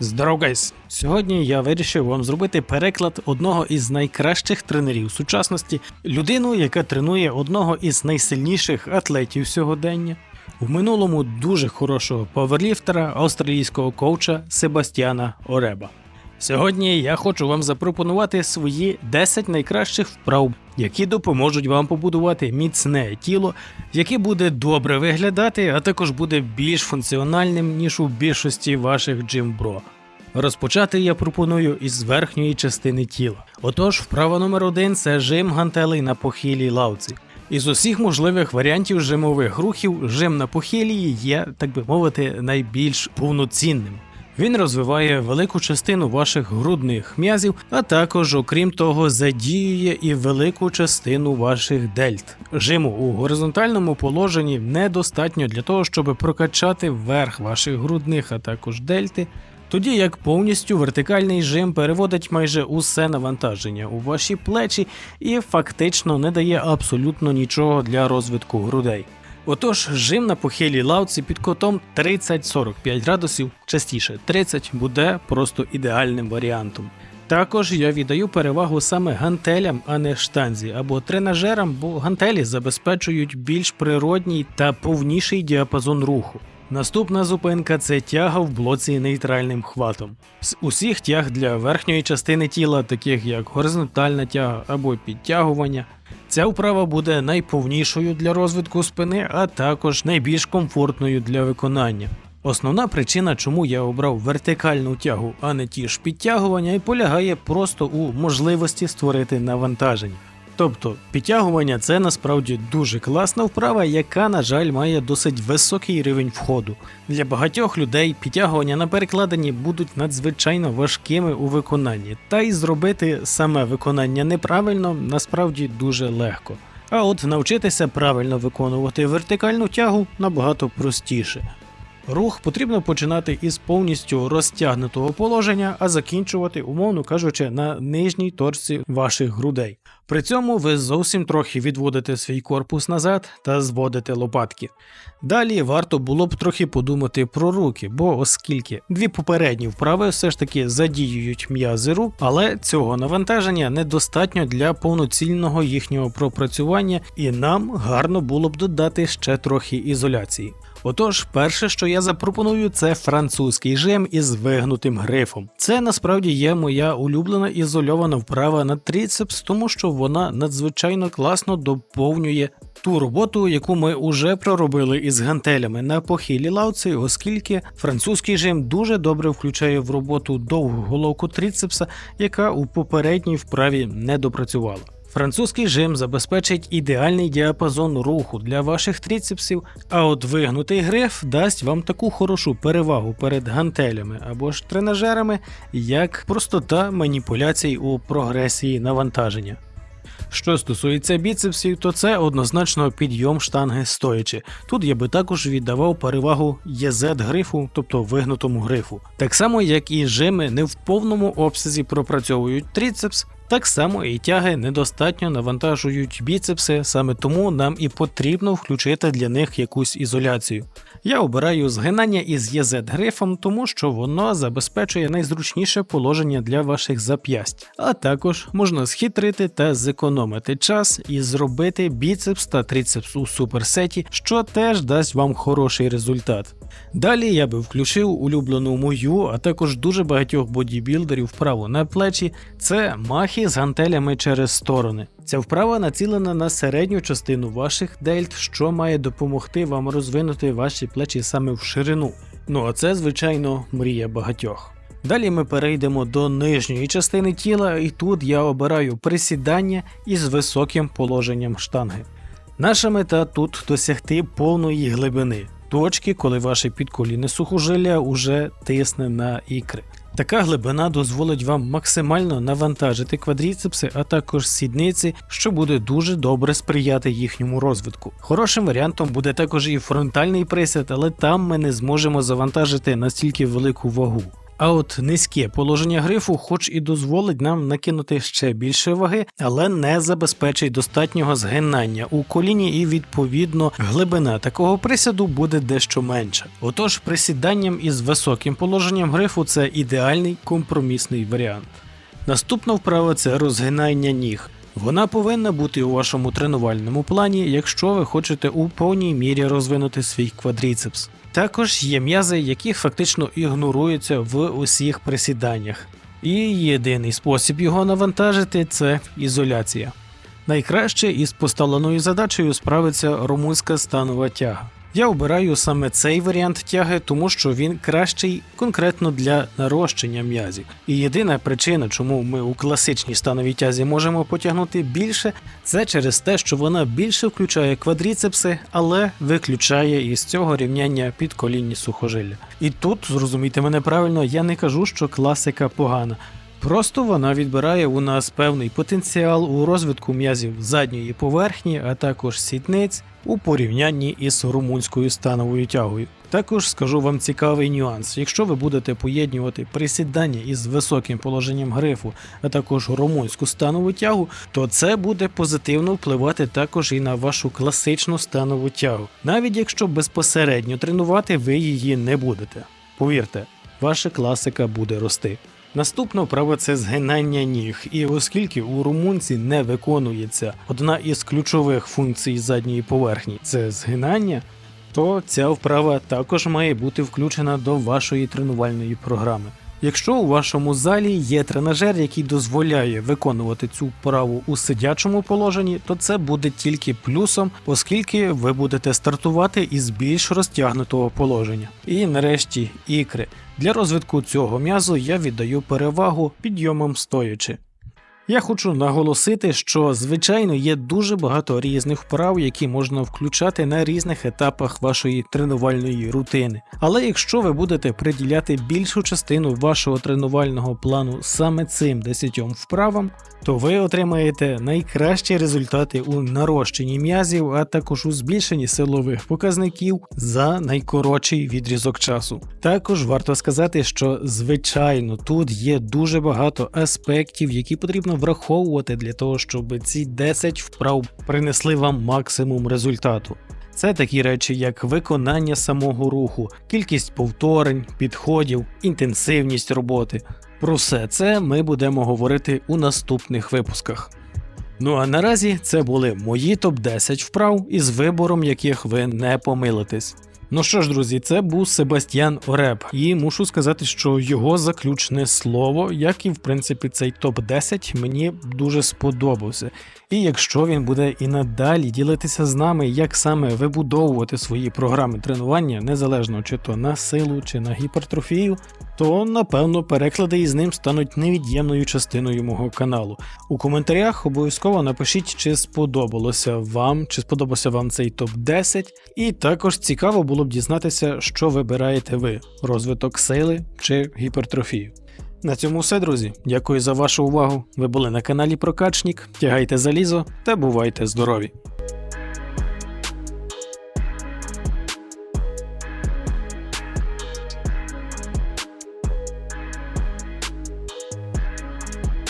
Здоров, гайс! Сьогодні я вирішив вам зробити переклад одного із найкращих тренерів сучасності, людину, яка тренує одного із найсильніших атлетів сьогодення. В минулому дуже хорошого паверліфтера австралійського коуча Себастьяна Ореба. Сьогодні я хочу вам запропонувати свої 10 найкращих вправ, які допоможуть вам побудувати міцне тіло, яке буде добре виглядати, а також буде більш функціональним, ніж у більшості ваших джимбро. Розпочати я пропоную із верхньої частини тіла. Отож, вправа номер один це жим гантелей на похилій лавці. Із усіх можливих варіантів жимових рухів, жим на похилії є, так би мовити, найбільш повноцінним. Він розвиває велику частину ваших грудних м'язів, а також, окрім того, задіює і велику частину ваших дельт. Жиму у горизонтальному положенні недостатньо для того, щоб прокачати верх ваших грудних, а також дельти. Тоді як повністю вертикальний жим переводить майже усе навантаження у ваші плечі і фактично не дає абсолютно нічого для розвитку грудей. Отож, жим на похилій лавці під котом 30-45 градусів, частіше 30, буде просто ідеальним варіантом. Також я віддаю перевагу саме гантелям, а не штанзі або тренажерам, бо гантелі забезпечують більш природній та повніший діапазон руху. Наступна зупинка це тяга в блоці нейтральним хватом. З усіх тяг для верхньої частини тіла, таких як горизонтальна тяга або підтягування, ця вправа буде найповнішою для розвитку спини, а також найбільш комфортною для виконання. Основна причина, чому я обрав вертикальну тягу, а не ті ж підтягування, і полягає просто у можливості створити навантаження. Тобто підтягування це насправді дуже класна вправа, яка, на жаль, має досить високий рівень входу. Для багатьох людей підтягування на перекладині будуть надзвичайно важкими у виконанні, та й зробити саме виконання неправильно насправді дуже легко. А от навчитися правильно виконувати вертикальну тягу набагато простіше. Рух потрібно починати із повністю розтягнутого положення, а закінчувати, умовно кажучи, на нижній торці ваших грудей. При цьому ви зовсім трохи відводите свій корпус назад та зводите лопатки. Далі варто було б трохи подумати про руки, бо оскільки дві попередні вправи все ж таки задіюють м'язи рук, але цього навантаження недостатньо для повноцінного їхнього пропрацювання, і нам гарно було б додати ще трохи ізоляції. Отож, перше, що я запропоную, це французький жим із вигнутим грифом. Це насправді є моя улюблена ізольована вправа на тріцепс, тому що вона надзвичайно класно доповнює ту роботу, яку ми вже проробили із гантелями на похилій лавці, оскільки французький жим дуже добре включає в роботу довгу головку тріцепса, яка у попередній вправі не допрацювала. Французький жим забезпечить ідеальний діапазон руху для ваших тріцепсів, а от вигнутий гриф дасть вам таку хорошу перевагу перед гантелями або ж тренажерами, як простота маніпуляцій у прогресії навантаження. Що стосується біцепсів, то це однозначно підйом штанги стоячи. Тут я би також віддавав перевагу єз грифу, тобто вигнутому грифу. Так само, як і жими не в повному обсязі пропрацьовують тріцепс, так само і тяги недостатньо навантажують біцепси, саме тому нам і потрібно включити для них якусь ізоляцію. Я обираю згинання із єз грифом, тому що воно забезпечує найзручніше положення для ваших зап'ясть, а також можна схитрити та зекономити час і зробити біцепс та трицепс у суперсеті, що теж дасть вам хороший результат. Далі я би включив улюблену мою, а також дуже багатьох бодібілдерів вправу на плечі. Це махи з гантелями через сторони. Ця вправа націлена на середню частину ваших дельт, що має допомогти вам розвинути ваші плечі саме в ширину. Ну а це, звичайно, мрія багатьох. Далі ми перейдемо до нижньої частини тіла, і тут я обираю присідання із високим положенням штанги. Наша мета тут досягти повної глибини, точки, коли ваше підколінне сухожилля уже тисне на ікри. Така глибина дозволить вам максимально навантажити квадріцепси, а також сідниці, що буде дуже добре сприяти їхньому розвитку. Хорошим варіантом буде також і фронтальний присід, але там ми не зможемо завантажити настільки велику вагу. А от низьке положення грифу, хоч і дозволить нам накинути ще більше ваги, але не забезпечить достатнього згинання у коліні, і відповідно глибина такого присяду буде дещо менша. Отож, присіданням із високим положенням грифу це ідеальний компромісний варіант. Наступна вправа це розгинання ніг. Вона повинна бути у вашому тренувальному плані, якщо ви хочете у повній мірі розвинути свій квадріцепс. Також є м'язи, які фактично ігноруються в усіх присіданнях. І єдиний спосіб його навантажити це ізоляція. Найкраще із поставленою задачею справиться румунська станова тяга. Я обираю саме цей варіант тяги, тому що він кращий конкретно для нарощення м'язів. І єдина причина, чому ми у класичній становій тязі можемо потягнути більше, це через те, що вона більше включає квадріцепси, але виключає із цього рівняння підколінні сухожилля. І тут зрозумійте мене правильно, я не кажу, що класика погана. Просто вона відбирає у нас певний потенціал у розвитку м'язів задньої поверхні, а також сітниць у порівнянні із румунською становою тягою. Також скажу вам цікавий нюанс. Якщо ви будете поєднувати присідання із високим положенням грифу, а також румунську станову тягу, то це буде позитивно впливати також і на вашу класичну станову тягу, навіть якщо безпосередньо тренувати ви її не будете. Повірте, ваша класика буде рости. Наступна вправа це згинання ніг, і оскільки у румунці не виконується одна із ключових функцій задньої поверхні це згинання, то ця вправа також має бути включена до вашої тренувальної програми. Якщо у вашому залі є тренажер, який дозволяє виконувати цю вправу у сидячому положенні, то це буде тільки плюсом, оскільки ви будете стартувати із більш розтягнутого положення. І нарешті ікри. Для розвитку цього м'язу я віддаю перевагу підйомам стоячи. Я хочу наголосити, що звичайно є дуже багато різних вправ, які можна включати на різних етапах вашої тренувальної рутини. Але якщо ви будете приділяти більшу частину вашого тренувального плану саме цим 10 вправам, то ви отримаєте найкращі результати у нарощенні м'язів, а також у збільшенні силових показників за найкоротший відрізок часу. Також варто сказати, що звичайно тут є дуже багато аспектів, які потрібно враховувати для того, щоб ці 10 вправ принесли вам максимум результату. Це такі речі, як виконання самого руху, кількість повторень, підходів, інтенсивність роботи. Про все це ми будемо говорити у наступних випусках. Ну а наразі це були мої топ-10 вправ, із вибором яких ви не помилитесь. Ну що ж, друзі, це був Себастьян Ореб, і мушу сказати, що його заключне слово, як і в принципі цей топ-10, мені дуже сподобався. І якщо він буде і надалі ділитися з нами, як саме вибудовувати свої програми тренування, незалежно чи то на силу, чи на гіпертрофію, то напевно переклади із ним стануть невід'ємною частиною мого каналу. У коментарях обов'язково напишіть, чи сподобалося вам, чи сподобався вам цей топ-10, і також цікаво було б дізнатися, що вибираєте ви: розвиток сили чи гіпертрофію. На цьому все, друзі. Дякую за вашу увагу. Ви були на каналі Прокачнік. Тягайте залізо та бувайте здорові!